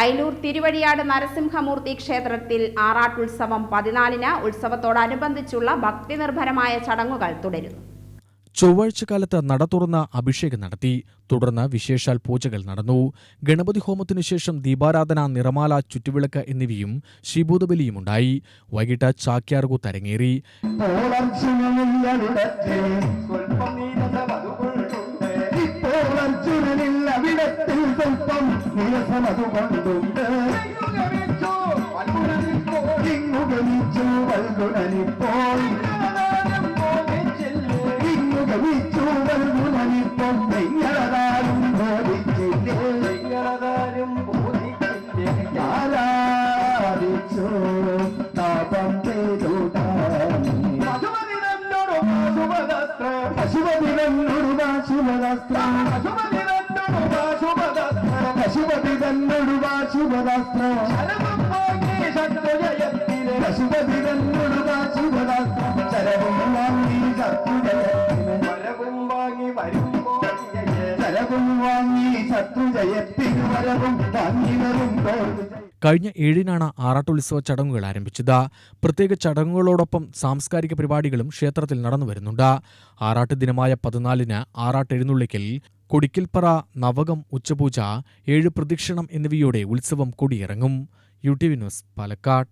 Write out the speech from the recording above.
അയലൂർ തിരുവഴിയാട് നരസിംഹമൂർത്തി ക്ഷേത്രത്തിൽ ആറാട്ടുത്സവം പതിനാലിന് ഉത്സവത്തോടനുബന്ധിച്ചുള്ള ഭക്തിനിർഭരമായ ചടങ്ങുകൾ തുടരുന്നു. ചൊവ്വാഴ്ച കാലത്ത് നട തുറന്ന് അഭിഷേകം നടത്തി. തുടർന്ന് വിശേഷാൽ പൂജകൾ നടന്നു. ഗണപതി ഹോമത്തിനു ശേഷം ദീപാരാധന നിറമാല ചുറ്റുവിളക്ക് എന്നിവയും ശിബൂതബലിയുമുണ്ടായി വൈകിട്ട് ചാക്യാർകു തരങ്ങേറി നീരസമതുകൊണ്ടുണ്ട് സ്വല്പം നിരസമതുകൊണ്ടുണ്ട് ഗമിച്ചു വൽഗുണനിപ്പോൾ ഇങ്ങു ഗമിച്ചു വൽഗുണനിപ്പോൾ ഗണനാഥം മോഹിച്ചില്ലേ ഇങ്ങു ഗമിച്ചു വൽഗുണനിപ്പോൾ നിങ്ങളതാരും ബോധിച്ചില്ലേ നിങ്ങളതാരും ബോധിച്ചില്ലേ ആരാധിച്ചു താപം ചെയ്തു പശുപതിനോട് ശുഭദസ്ത്രം പശുപതിനോട് ശുഭദസ്ത്രം പശുപതി തന്നൊടുവ ശുഭദസ്ത്രം പശുപതി തന്നൊടുവ ശുഭദസ്ത്രം ചരവും വാങ്ങി ശത്രുജയത്തിന് വാങ്ങി വരുമ്പോൾ ജയ ചരവും വാങ്ങി ശത്രുജയത്തിന് വരവും വാങ്ങി വരുമ്പോൾ കഴിഞ്ഞ ഏഴിനാണ് ആറാട്ടുത്സവ ചടങ്ങുകൾ ആരംഭിച്ചത്. പ്രത്യേക ചടങ്ങുകളോടൊപ്പം സാംസ്കാരിക പരിപാടികളും ക്ഷേത്രത്തിൽ നടന്നു വരുന്നുണ്ട് ആറാട്ട് ദിനമായ പതിനാലിന് ആറാട്ട് എഴുന്നള്ളിക്കൽ കൊടിക്കൽപ്പറ നവകം ഉച്ചപൂജ ഏഴ് പ്രദക്ഷിണം എന്നിവയോടെ ഉത്സവം കൊടിയിറങ്ങും. U T V news Palakkad.